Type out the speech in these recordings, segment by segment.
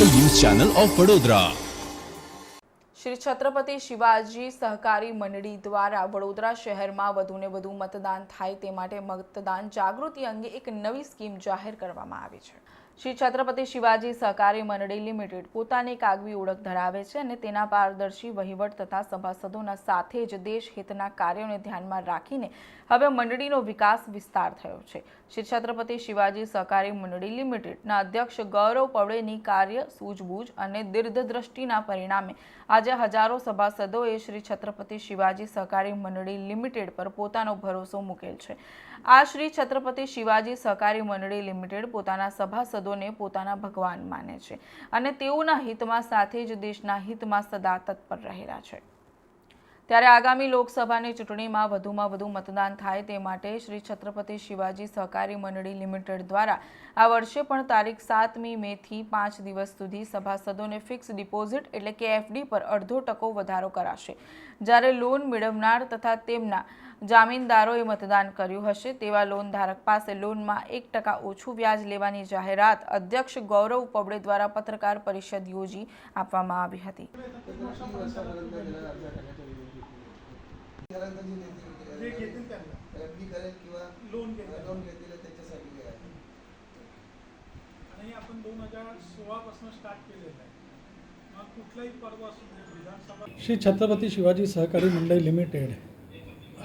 Channel of Vadodara. Shri Chhatrapati Shivaji સહકારી મંડળી દ્વારા વડોદરા શહેરમાં વધુને વધુ મતદાન થાય તે માટે મતદાન જાગૃતિ અંગે એક નવી સ્કીમ જાહેર કરવામાં આવી છે. શ્રી છત્રપતિ શિવાજી સહકારી મંડળી લિમિટેડ પોતાની એક આગવી ઓળખ ધરાવે છે અને તેના પારદર્શી વહીવટ તથા સભાસદોના સાથે જ દેશ હિતના કાર્યોને ધ્યાનમાં રાખીને હવે મંડળીનો વિકાસ વિસ્તાર થયો છે. શ્રી છત્રપતિ શિવાજી સહકારી મંડળી લિમિટેડના અધ્યક્ષ ગૌરવ પવડેની કાર્ય સૂઝબૂઝ અને દીર્ઘદ્રષ્ટિના પરિણામે આજે હજારો સભાસદોએ શ્રી છત્રપતિ શિવાજી સહકારી મંડળી લિમિટેડ પર પોતાનો ભરોસો મૂકેલ છે. આ શ્રી છત્રપતિ શિવાજી સહકારી મંડળી લિમિટેડ પોતાના સભાસદોને પોતાના ભગવાન માને છે અને તેઓના હિતમાં સાથે જ દેશના હિતમાં સદા તત્પર રહેલા છે. ત્યારે આગામી લોકસભાની ચૂંટણીમાં વધુમાં વધુ મતદાન થાય તે માટે શ્રી છત્રપતિ શિવાજી સહકારી મંડળી લિમિટેડ દ્વારા આ વર્ષે પણ તારીખ સાતમી મેથી પાંચ દિવસ સુધી સભાસદોને ફિક્સ ડિપોઝિટ એટલે કે એફડી પર અડધો ટકો વધારો કરાશે. જ્યારે લોન મેળવનાર તથા તેમના જામીનદારોએ મતદાન કર્યું હશે તેવા લોન ધારક પાસે લોનમાં એક ટકા ઓછું વ્યાજ લેવાની જાહેરાત અધ્યક્ષ ગૌરવ પબડે દ્વારા પત્રકાર પરિષદ યોજી આપવામાં આવી હતી जे घेतील त्यांना एफडी करेल किंवा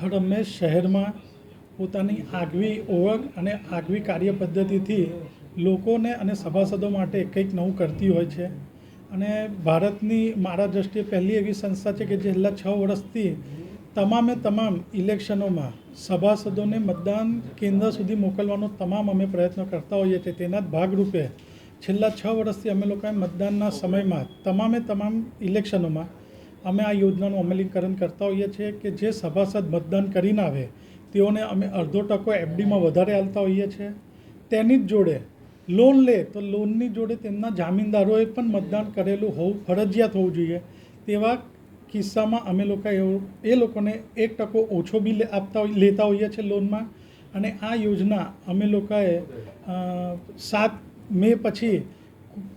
રમેશ શહેરમાં પોતાની આગવી ઓળખ અને આગવી કાર્ય પદ્ધતિથી લોકોને અને સભાસદો માટે કંઈક નવું કરતી હોય છે. અને ભારતની મારા દૃષ્ટિએ પહેલી એવી સંસ્થા છે કે છેલ્લા છ વર્ષથી તમામે તમામ ઇલેક્શનોમાં સભાસદોને મતદાન કેન્દ્ર સુધી મોકલવાનો તમામ અમે પ્રયત્ન કરતા હોઈએ છીએ. તેના જ ભાગરૂપે છેલ્લા છ વર્ષથી અમે લોકોએ મતદાનના સમયમાં તમામે તમામ ઇલેક્શનોમાં અમે આ યોજનાનું અમલીકરણ કરતા હોઈએ છીએ કે જે સભાસદ મતદાન કરીને આવે, તેઓને અમે અડધો ટકો એફડીમાં વધારે હાલતા હોઈએ છીએ. તેની જ જોડે લોન લે તો લોનની જોડે તેમના જામીનદારોએ પણ મતદાન કરેલું હોવું ફરજિયાત હોવું જોઈએ. તેવા કિસ્સામાં અમે લોકો એવું, એ લોકોને એક ટકો ઓછો બી આપતા લેતા હોઈએ છીએ લોનમાં અને આ યોજના અમે લોકોએ સાત મે પછી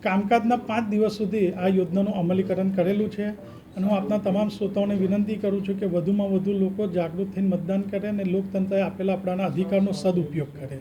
કામકાજના પાંચ દિવસ સુધી આ યોજનાનું અમલીકરણ કરેલું છે. અને હું આપના તમામ શ્રોતાઓને વિનંતી કરું છું કે વધુમાં વધુ લોકો જાગૃત થઈને મતદાન કરે અને લોકતંત્રએ આપેલા આપણાના અધિકારનો સદુપયોગ કરે.